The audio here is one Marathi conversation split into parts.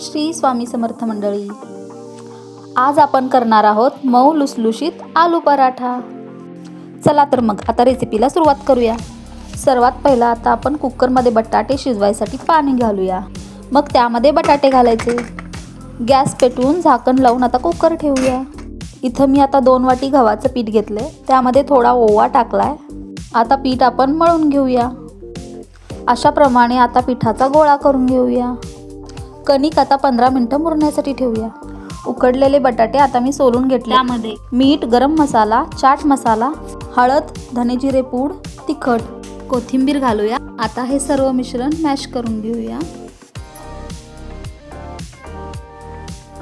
श्री स्वामी समर्थ मंडळी. आज आपण करणार आहोत मऊ लुसलुशीत आलू पराठा. चला तर मग आता रेसिपीला सुरुवात करूया. सर्वात पहिला आता आपण कुकरमध्ये बटाटे शिजवायसाठी पाणी घालूया. मग त्यामध्ये बटाटे घालायचे. गॅस पेटवून झाकण लावून आता कुकर ठेवूया. इथं मी आता दोन वाटी गव्हाचं पीठ घेतलं आहे त्यामध्ये थोडा ओवा टाकला आहे आता पीठ आपण मळून घेऊया. अशाप्रमाणे आता पिठाचा गोळा करून घेऊया. कणिक आता पंधरा मिनटं मुरण्यासाठी ठेवूया. उकडलेले बटाटे आता मी सोलून घेतले. त्यामध्ये. मीठ गरम मसाला चाट मसाला हळद धने जिरे पूड तिखट कोथिंबीर घालूया. आता हे सर्व मिश्रण मॅश करून घेऊया.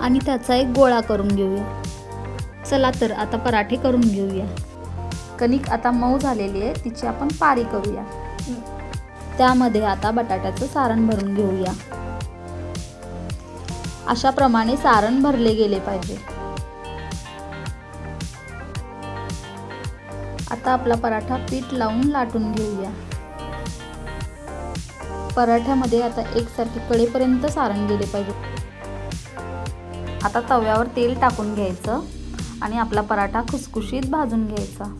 आणि त्याचा एक गोळा करून घेऊया. चला तर आता पराठे करून घेऊया. कणिक आता मऊ झालेली आहे. तिची आपण पारी करूया. त्यामध्ये आता बटाट्याचं सारण भरून घेऊया. अशाप्रमाणे सारण भरले गेले पाहिजे. आता आपला पराठा पीठ लावून लाटून घेऊया. पराठ्यामध्ये आता एकसारखे कडेपर्यंत सारण गेले पाहिजे. आता तव्यावर तेल टाकून घ्यायचं आणि आपला पराठा खुसखुशीत भाजून घ्यायचा.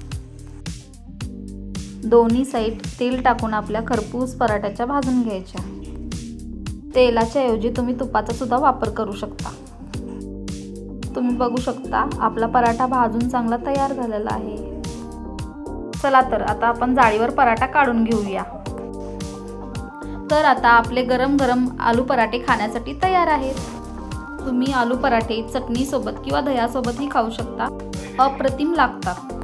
दोन्ही साईड तेल टाकून आपल्या खरपूस पराठ्याच्या भाजून घ्यायच्या. तेलाच्या ऐवजी तुम्ही तुपाचा सुद्धा वापर करू शकता. तुम्ही बघू शकता आपला पराठा भाजून चांगला तयार झालेला आहे. चला तर आता आपण जाळीवर पराठा काढून घेऊया. तर आता आपले गरम गरम आलू पराठे खाण्यासाठी तयार आहेत. तुम्ही आलू पराठे चटणीसोबत किंवा दह्यासोबतही खाऊ शकता. अप्रतिम लागतात.